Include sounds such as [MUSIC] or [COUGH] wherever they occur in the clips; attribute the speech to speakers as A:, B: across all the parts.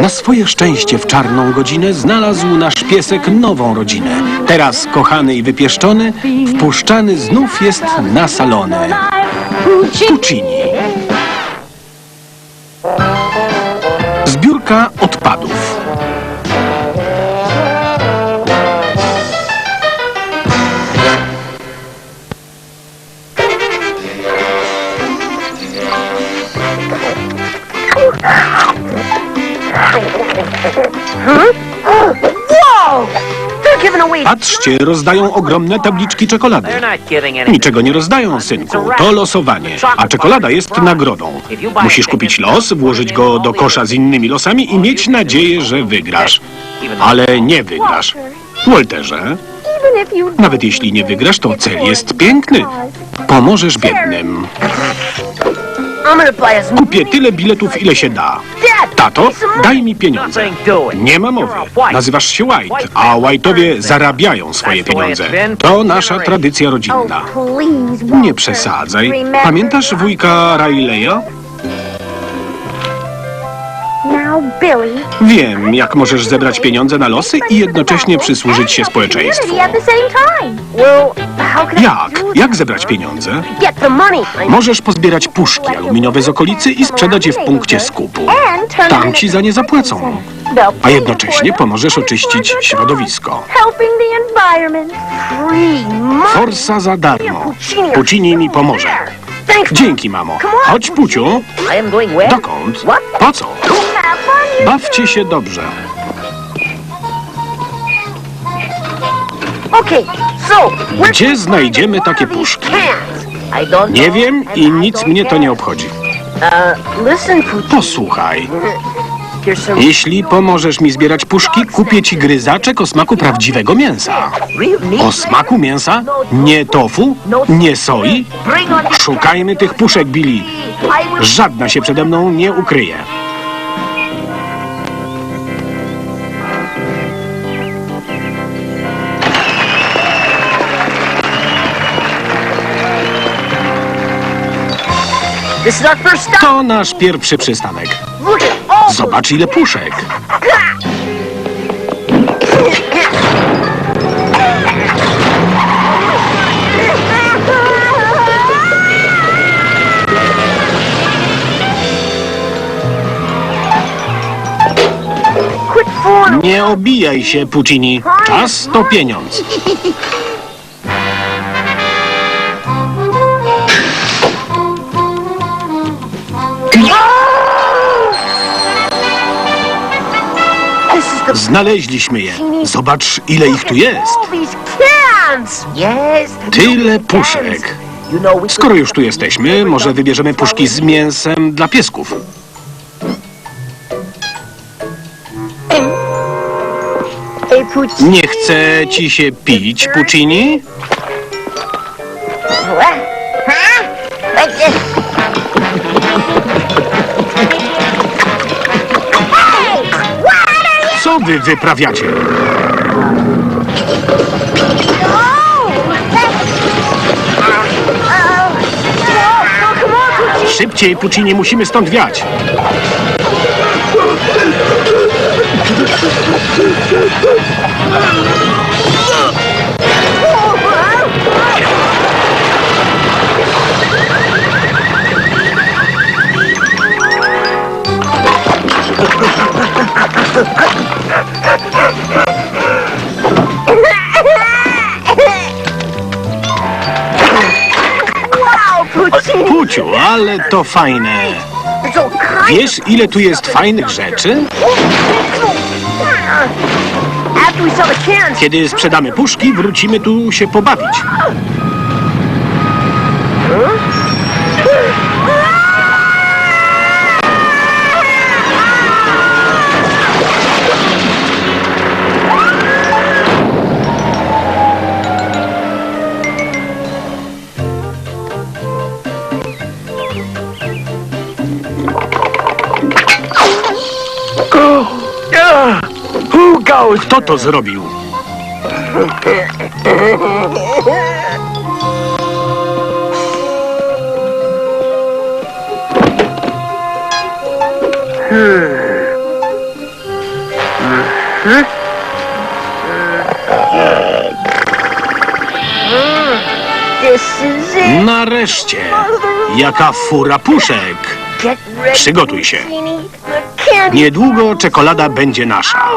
A: Na swoje szczęście w czarną godzinę znalazł nasz piesek nową rodzinę. Teraz kochany i wypieszczony, wpuszczany znów jest na salony. Puccini. Zbiórka odpadów. Patrzcie, rozdają ogromne tabliczki czekolady. Niczego nie rozdają, synku. To losowanie. A czekolada jest nagrodą. Musisz kupić los, włożyć go do kosza z innymi losami i mieć nadzieję, że wygrasz. Ale nie wygrasz. Walterze, nawet jeśli nie wygrasz, to cel jest piękny. Pomożesz biednym. Kupię tyle biletów, ile się da. Tato, daj mi pieniądze. Nie ma mowy. Nazywasz się White, a White'owie zarabiają swoje pieniądze. To nasza tradycja rodzinna.
B: Oh, please,
A: Nie przesadzaj. Pamiętasz wujka Rileya? Wiem, jak możesz zebrać pieniądze na losy i jednocześnie przysłużyć się społeczeństwu. Jak? Jak zebrać pieniądze? Możesz pozbierać puszki aluminiowe z okolicy i sprzedać je w punkcie skupu. Tam ci za nie zapłacą. A jednocześnie pomożesz oczyścić środowisko. Forsa za darmo. Puccini mi pomoże. Dzięki, mamo. Chodź, Puciu. Dokąd? Po co? Bawcie się dobrze. Gdzie znajdziemy takie puszki? Nie wiem i nic mnie to nie obchodzi. Posłuchaj. Jeśli pomożesz mi zbierać puszki, kupię ci gryzaczek o smaku prawdziwego mięsa. O smaku mięsa? Nie tofu? Nie soi? Szukajmy tych puszek, Billy. Żadna się przede mną nie ukryje. To nasz pierwszy przystanek. Zobacz ile puszek. Nie obijaj się, Puccini. Czas to pieniądz. [LAUGHS] Znaleźliśmy je. Zobacz ile ich tu jest. Tyle puszek. Skoro już tu jesteśmy, może wybierzemy puszki z mięsem dla piesków. Nie chce ci się pić, Puccini? Co wy wyprawiacie? Szybciej, Puccini, musimy stąd wiać. Ale to fajne. Wiesz, ile tu jest fajnych rzeczy? Kiedy sprzedamy puszki, wrócimy tu się pobawić. Kto to zrobił? Nareszcie! Jaka fura puszek! Przygotuj się. Niedługo czekolada będzie nasza.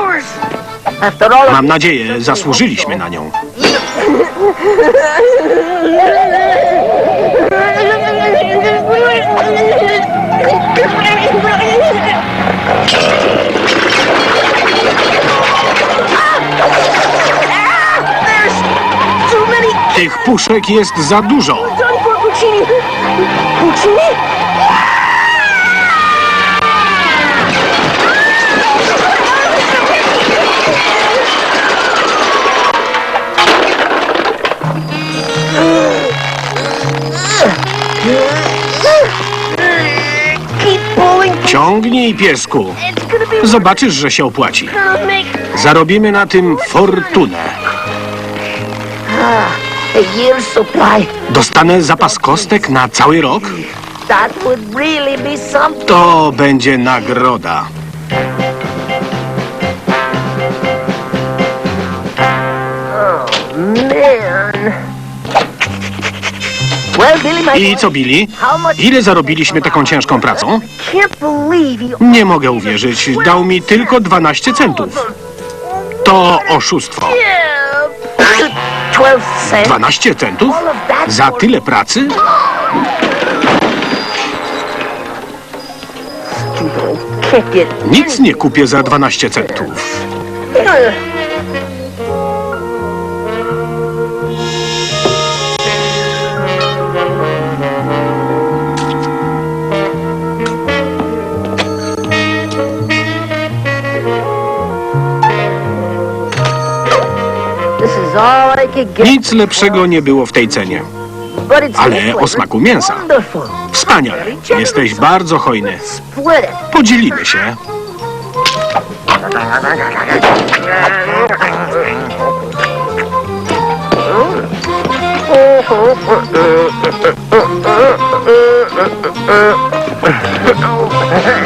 A: Mam nadzieję, zasłużyliśmy na nią. Tych puszek jest za dużo.
B: Puccini. Puccini?
A: Ciągnij, piesku. Zobaczysz, że się opłaci. Zarobimy na tym fortunę.
C: a year's supply,
A: Dostanę zapas kostek na cały rok?
C: that would really be something.
A: To będzie nagroda. I co, Billy? Ile zarobiliśmy taką ciężką pracą? Nie mogę uwierzyć. Dał mi tylko 12 centów. To oszustwo.
B: Yeah.
C: 12 cents.
A: 12 centów? Za tyle pracy? Nic nie kupię za 12 centów. Nic lepszego nie było w tej cenie. Ale o smaku mięsa. Wspaniale. Jesteś bardzo hojny. Podzielimy się. [LAUGHS]